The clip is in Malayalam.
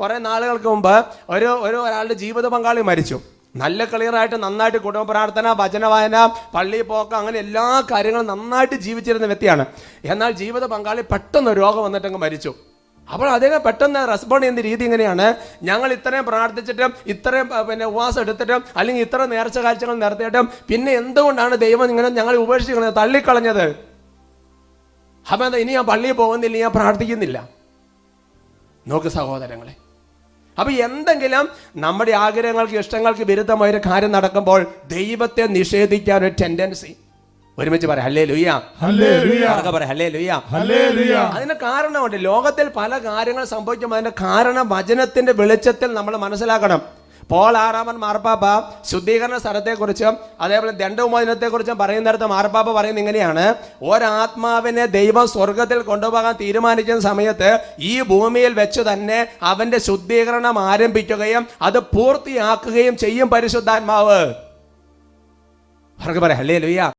കുറേ നാളുകൾക്ക് മുമ്പ് ഒരു ഒരു ഒരാളുടെ ജീവിത പങ്കാളി മരിച്ചു. നല്ല ക്ലിയറായിട്ട് നന്നായിട്ട് കുടുംബ പ്രാർത്ഥന ഭജന വായന പള്ളി പോക്ക് അങ്ങനെ എല്ലാ കാര്യങ്ങളും നന്നായിട്ട് ജീവിച്ചിരുന്ന വ്യക്തിയാണ്. എന്നാൽ ജീവിത പങ്കാളി പെട്ടെന്ന് രോഗം വന്നിട്ടങ്ങ് മരിച്ചു. അപ്പോൾ അദ്ദേഹം പെട്ടെന്ന് റെസ്പോണ്ട് ചെയ്യുന്ന രീതി ഇങ്ങനെയാണ്. ഞങ്ങൾ ഇത്രയും പ്രാർത്ഥിച്ചിട്ടും ഇത്രയും പിന്നെ ഉപവാസം എടുത്തിട്ടും അല്ലെങ്കിൽ ഇത്ര നേർച്ച കാഴ്ചകൾ നടത്തിയിട്ടും പിന്നെ എന്തുകൊണ്ടാണ് ദൈവം ഇങ്ങനെ ഞങ്ങളെ ഉപേക്ഷിക്കുന്നത് തള്ളിക്കളഞ്ഞത്? അപ്പം എന്താ ഇനി ഞാൻ പള്ളിയിൽ പോകുന്നില്ല ഞാൻ പ്രാർത്ഥിക്കുന്നില്ല. നോക്ക് സഹോദരങ്ങളെ അപ്പൊ എന്തെങ്കിലും നമ്മുടെ ആഗ്രഹങ്ങൾക്ക് ഇഷ്ടങ്ങൾക്ക് വിരുദ്ധമായ ഒരു കാര്യം നടക്കുമ്പോൾ ദൈവത്തെ നിഷേധിക്കാൻ ഒരു ടെൻഡൻസി ഒരുമിച്ച് പറയാം ഹല്ലേ ലുയ്യ പറയാം ഹല്ലേ ലുയ്യ അതിന് കാരണമുണ്ട്. ലോകത്തിൽ പല കാര്യങ്ങൾ സംഭവിക്കുമ്പോൾ അതിന്റെ കാരണം വചനത്തിന്റെ വെളിച്ചത്തിൽ നമ്മൾ മനസ്സിലാക്കണം. പോൾ ആറാമൻ മാർപ്പാപ്പ ശുദ്ധീകരണ സ്ഥലത്തെക്കുറിച്ചും അതേപോലെ ദണ്ഡവുമോചനത്തെക്കുറിച്ചും പറയുന്നിടത്ത് മാർപ്പാപ്പ പറയുന്നത് ഇങ്ങനെയാണ്. ഒരാത്മാവിനെ ദൈവം സ്വർഗത്തിൽ കൊണ്ടുപോകാൻ തീരുമാനിച്ച സമയത്ത് ഈ ഭൂമിയിൽ വെച്ച് തന്നെ അവന്റെ ശുദ്ധീകരണം ആരംഭിക്കുകയും അത് പൂർത്തിയാക്കുകയും ചെയ്യും പരിശുദ്ധാത്മാവ്. അവർക്ക് അല്ലേ